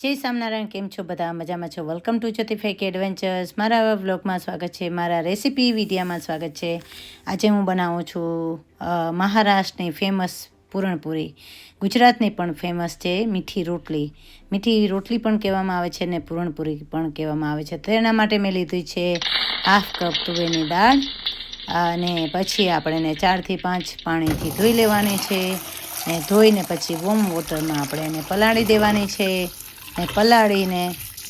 જય સ્વામિનારાયણ, કેમ છો બધા? મજામાં છો? વેલકમ ટુ જ્યોતિફેક એડવેન્ચર્સ મારા વ્લોગમાં સ્વાગત છે. મારા રેસીપી વિડીયામાં સ્વાગત છે. આજે હું બનાવું છું મહારાષ્ટ્રની ફેમસ પૂરણપૂરી. ગુજરાતની પણ ફેમસ છે મીઠી રોટલી. મીઠી રોટલી પણ કહેવામાં આવે છે ને પૂરણપૂરી પણ કહેવામાં આવે છે. તો એના માટે મેં લીધી છે હાફ કપ તુવેરની દાળ. અને પછી આપણે એને ચારથી પાંચ પાણીથી ધોઈ લેવાની છે. ને ધોઈને પછી વોમ વોટરમાં આપણે એને પલાળી દેવાની છે. ને પલાળીને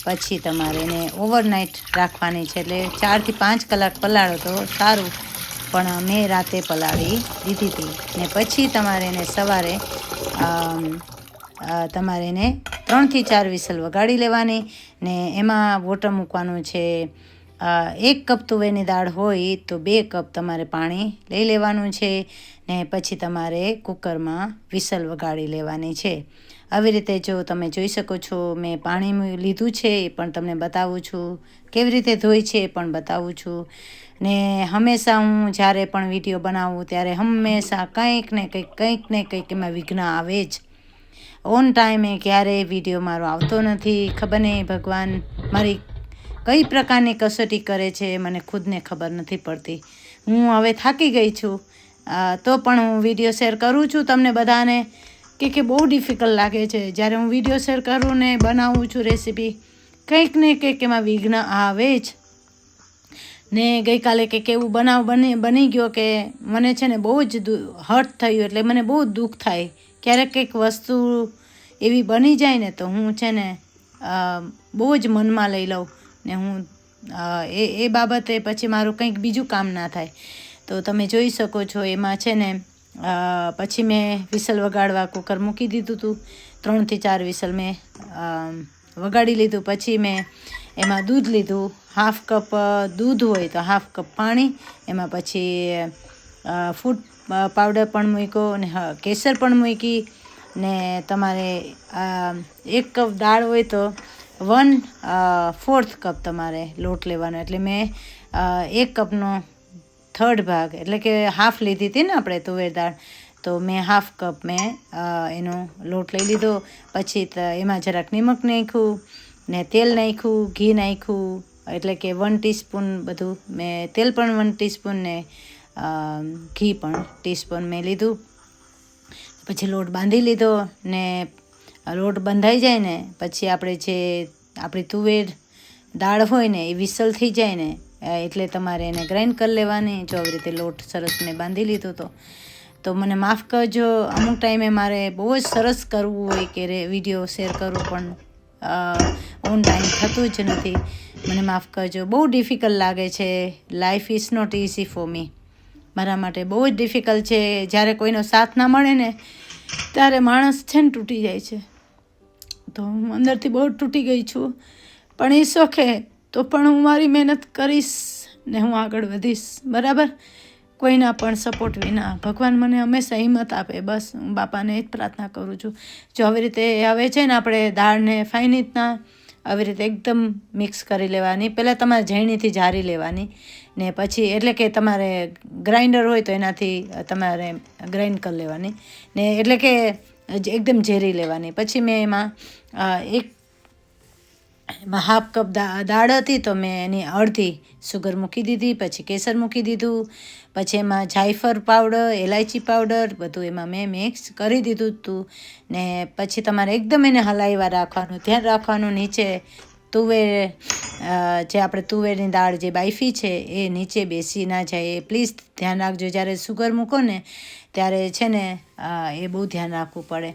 પછી તમારે એને ઓવરનાઇટ રાખવાની છે. એટલે ચારથી પાંચ કલાક પલાળો તો સારું. પણ મેં રાતે પલાળી દીધી હતી. ને પછી તમારે એને સવારે તમારે એને ત્રણથી ચાર વિસલ વગાડી લેવાની. ને એમાં વોટર મૂકવાનું છે. એક કપ તુવેરની દાળ હોય તો બે કપ તમારે પાણી લઈ લેવાનું છે. ને પછી તમારે કુકરમાં વિસલ વગાડી લેવાની છે. આવી રીતે જો તમે જોઈ શકો છો, મેં પાણી લીધું છે એ પણ તમને બતાવું છું. કેવી રીતે ધોઈ છે એ પણ બતાવું છું. ને હંમેશા હું જ્યારે પણ વીડિયો બનાવું ત્યારે હંમેશા કંઈક ને કંઈક કંઈક ને કંઈક એમાં વિઘ્ન આવે જ. ઓન ટાઈમે ક્યારેય વીડિયો મારો આવતો નથી. ખબર નહીં ભગવાન મારી કઈ પ્રકારની કસોટી કરે છે મને ખુદને ખબર નથી પડતી. હું હવે થાકી ગઈ છું. તો પણ હું વીડિયો શેર કરું છું તમને બધાને. કે કે બહુ ડિફિકલ્ટ લાગે છે. જ્યારે હું વીડિયો શેર કરું ને બનાવું છું રેસીપી કંઈક ને કંઈક એમાં વિઘ્ન આવે જ. ને ગઈકાલે કંઈક એવું બનાવ બની બની ગયો કે મને છે ને બહુ જ હર્ટ થયું એટલે મને બહુ દુઃખ થાય. ક્યારેક કંઈક વસ્તુ એવી બની જાય ને તો હું છે ને બહુ જ મનમાં લઈ લઉં ને હું એ એ બાબતે પછી મારું કંઈક બીજું કામ ના થાય. તો તમે જોઈ શકો છો એમાં છે ને પછી મેં વિસલ વગાડવા કુકર મૂકી દીધું હતું ત્રણથી ચાર વિસલ મેં વગાડી લીધું. પછી મેં એમાં દૂધ લીધું. હાફ કપ દૂધ હોય તો હાફ કપ પાણી. એમાં પછી ફૂડ પાવડર પણ મૂક્યો અને કેસર પણ મૂકી ને તમારે એક કપ દાળ હોય તો વન ફોર્થ કપ તમારે લોટ લેવાનો. એટલે મેં એક કપનો થર્ડ ભાગ, એટલે કે હાફ લીધી હતી ને આપણે તુવેર દાળ, તો મેં હાફ કપ મેં એનો લોટ લઈ લીધો. પછી એમાં જરાક નિમક નાખ્યું, ને તેલ નાખ્યું, ઘી નાખ્યું, એટલે કે વન ટીસ્પૂન બધું મેં, તેલ પણ વન ટીસ્પૂન ને ઘી પણ ટીસ્પૂન મેં લીધું. પછી લોટ બાંધી લીધો, ને લોટ બંધાઈ જાય ને, પછી આપણે જે, આપણી તુવેર દાળ હોય ને, એ વિસલ થઈ જાય ને એટલે તમારે એને ગ્રાઇન્ડ કરી લેવાની. જો આવી રીતે લોટ સરસ મેં બાંધી લીધો હતો તો મને માફ કરજો. અમુક ટાઈમે મારે બહુ જ સરસ કરવું હોય કે વીડિયો શેર કરવું પણ ઓન ટાઈમ થતું જ નથી. મને માફ કરજો. બહુ ડિફિકલ્ટ લાગે છે. Life is not easy for me મારા માટે બહુ જ ડિફિકલ્ટ છે. જ્યારે કોઈનો સાથ ના મળે ને, ત્યારે માણસ છે ને તૂટી જાય છે. તો હું અંદરથી બહુ તૂટી ગઈ છું. પણ એ શોખે તો પણ હું મારી મહેનત કરીશ ને હું આગળ વધીશ, બરાબર? કોઈના પણ સપોર્ટ વિના. ભગવાન મને હંમેશા હિંમત આપે, બસ. હું બાપાને જ પ્રાર્થના કરું છું. જો આવી રીતે હવે છે ને આપણે દાળને ફાઇન રીતના આવી રીતે એકદમ મિક્સ કરી લેવાની. પહેલાં તમારે ઝેણીથી જારી લેવાની. ને પછી એટલે કે તમારે ગ્રાઇન્ડર હોય તો એનાથી તમારે ગ્રાઇન્ડ કરી લેવાની. ને એટલે કે એકદમ ઝેરી લેવાની. પછી મેં એમાં એક એમાં હાફ કપ દાળ હતી તો મેં એની અડધી સુગર મૂકી દીધી, પછી કેસર મૂકી દીધું, પછી એમાં જાયફળ પાવડર એલાયચી પાવડર બધું એમાં મેં મિક્સ કરી દીધું હતું ને પછી તમારે એકદમ એને હલાવ્યા રાખવાનું, ધ્યાન રાખવાનું નીચે તુવેર જે આપણે તુવેરની દાળ જે બાઈફી છે એ નીચે બેસી ના જાય. એ પ્લીઝ ધ્યાન રાખજો, જ્યારે સુગર મૂકો ને ત્યારે છે ને એ બહુ ધ્યાન રાખવું પડે.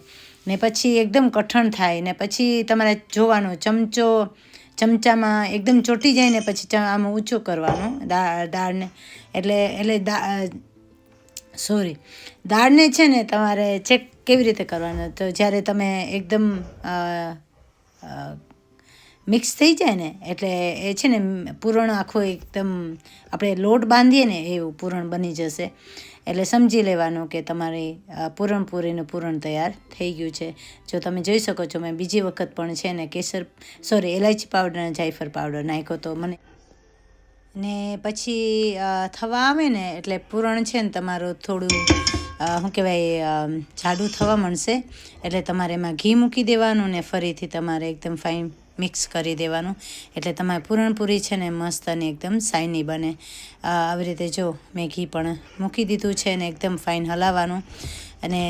ને પછી એકદમ કઠણ થાય ને પછી તમારે જોવાનું, ચમચો, ચમચામાં એકદમ ચોટી જાય ને પછી આમ ઊંચો કરવાનો દાળને. એટલે એટલે દા સોરી દાળને છે ને તમારે ચેક કેવી રીતે કરવાનું? તો જ્યારે તમે એકદમ મિક્સ થઈ જાય ને, એટલે એ છે ને પૂરણ આખું એકદમ આપણે લોટ બાંધીએ ને એવું પૂરણ બની જશે. એટલે સમજી લેવાનું કે તમારી પૂરણપૂરીનું પૂરણ તૈયાર થઈ ગયું છે. જો તમે જોઈ શકો છો, મેં બીજી વખત પણ છે ને કેસર સોરી એલાયચી પાવડર અને જાયફર પાવડર નાખ્યો તો મને. ને પછી થવા આવે ને, એટલે પૂરણ છે ને તમારું થોડું શું કહેવાય જાડું થવા મળશે એટલે તમારે એમાં ઘી મૂકી દેવાનું ને ફરીથી તમારે એકદમ ફાઇન મિક્સ કરી દેવાનું. એટલે તમારી પૂરણપૂરી છે ને મસ્ત અને એકદમ શાઇની બને. આવી રીતે જો મેં ઘી પણ મૂકી દીધું છે ને એકદમ ફાઇન હલાવવાનું. અને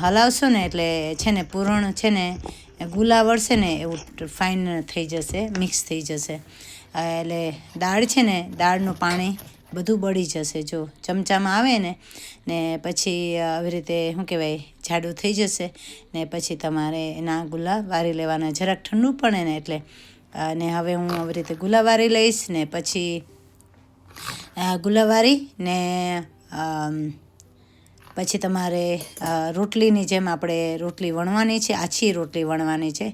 હલાવશો ને એટલે છે ને પૂરણ છે ને ગુલા વળશે ને એવું ફાઇન થઈ જશે, મિક્સ થઈ જશે. એટલે દાળ છે ને, દાળનું પાણી બધું બળી જશે. જો ચમચામાં આવે ને ને પછી આવી રીતે શું કહેવાય, જાડું થઈ જશે, ને પછી તમારે એના ગુલા વારી લેવાના. જરાક ઠંડુ પડે ને એટલે. અને હવે હું આવી રીતે ગુલા વારી લઈશ ને પછી ગુલાવારી ને પછી તમારે રોટલીની જેમ આપણે રોટલી વણવાની છે, આછી રોટલી વણવાની છે.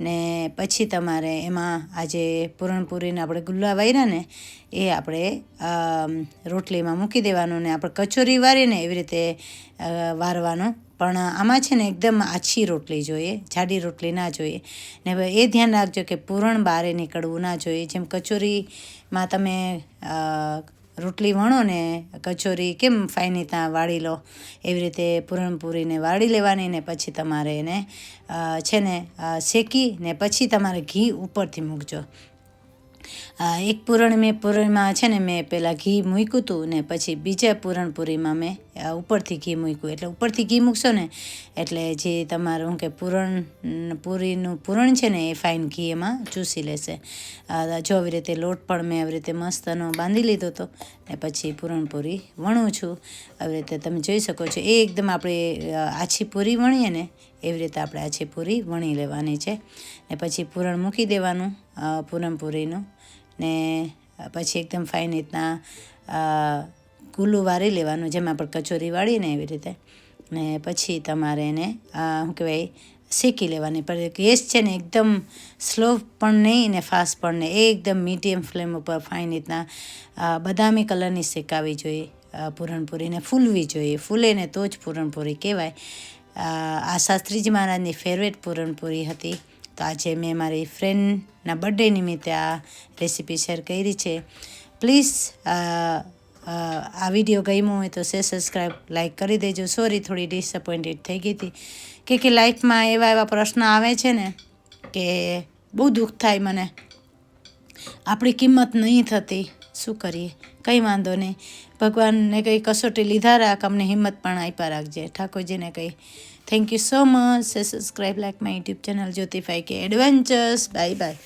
ને પછી તમારે એમાં આજે પૂરણપૂરીને આપણે ગુલ્લા વાર્યા ને, એ આપણે રોટલીમાં મૂકી દેવાનું ને આપણે કચોરી વારીને એવી રીતે વારવાનું. પણ આમાં છે ને એકદમ આછી રોટલી જોઈએ, જાડી રોટલી ના જોઈએ. ને હવે એ ધ્યાન રાખજો કે પૂરણ બારે નીકળવું ના જોઈએ. જેમ કચોરીમાં તમે રોટલી વણો ને, કચોરી કેમ ફાઈની ત્યાં વાળી લો? એવી રીતે પૂરણપૂરીને વાળી લેવાની ને પછી તમારે એને છે ને શેકી ને પછી તમારે ઘી ઉપરથી મૂકજો. એક પૂરણ મેં પૂરણમાં છે ને મેં પહેલાં ઘી મૂક્યું હતું ને પછી બીજા પૂરણપૂરીમાં મેં ઉપરથી ઘી મૂક્યું. એટલે ઉપરથી ઘી મૂકશો ને એટલે જે તમારું કે પૂરણ પૂરીનું પૂરણ છે ને એ ફાઇન ઘી એમાં ચૂસી લેશે. જો આવી રીતે લોટ પણ મેં આવી રીતે મસ્તનો બાંધી લીધો હતો ને પછી પૂરણપૂરી વણું છું. આવી રીતે તમે જોઈ શકો છો. એ એકદમ આપણે આછી પૂરી વણીએ ને એવી રીતે આપણે આછી પૂરી વણી લેવાની છે. ને પછી પૂરણ મૂકી દેવાનું પૂરણપૂરીનું ને પછી એકદમ ફાઇન રીતના અ, ગુલ્લું વારી લેવાનું જેમ આપણે કચોરી વાળીને એવી રીતે. ને પછી તમારે એને શું કહેવાય શેકી લેવાની. પણ ગેસ છે ને એકદમ સ્લો પણ નહીં ને ફાસ્ટ પણ નહીં. એકદમ મીડિયમ ફ્લેમ ઉપર ફાઇન રીતના બદામી કલરની શેકાવી જોઈએ પૂરણપૂરીને ફૂલવી જોઈએ. ફૂલે ને તો જ પૂરણપૂરી કહેવાય. આ શાસ્ત્રીજી મહારાજની ફેવરેટ પૂરણપૂરી હતી. તો આજે મેં મારી ફ્રેન્ડના બર્થડે નિમિત્તે આ રેસીપી શેર કરી છે. પ્લીઝ આ વીડિયો ગમ્યો હોય તો શે સબસ્ક્રાઈબ લાઈક કરી દેજો. સોરી થોડી ડિસઅપોઇન્ટેડ થઈ ગઈ હતી. કે કે લાઈફમાં એવા એવા પ્રશ્ન આવે છે ને કે બહુ દુઃખ થાય મને. આપણી કિંમત નહીં થતી. શું કરીએ? કંઈ વાંધો નહીં. ભગવાનને કંઈ કસોટી લીધા રાખ, અમને હિંમત પણ આપ્યા રાખજે. ઠાકોરજીને કંઈ thank you so much subscribe like my YouTube channel જ્યોતિફાઈ કે એડવેન્ચર્સ બાય બાય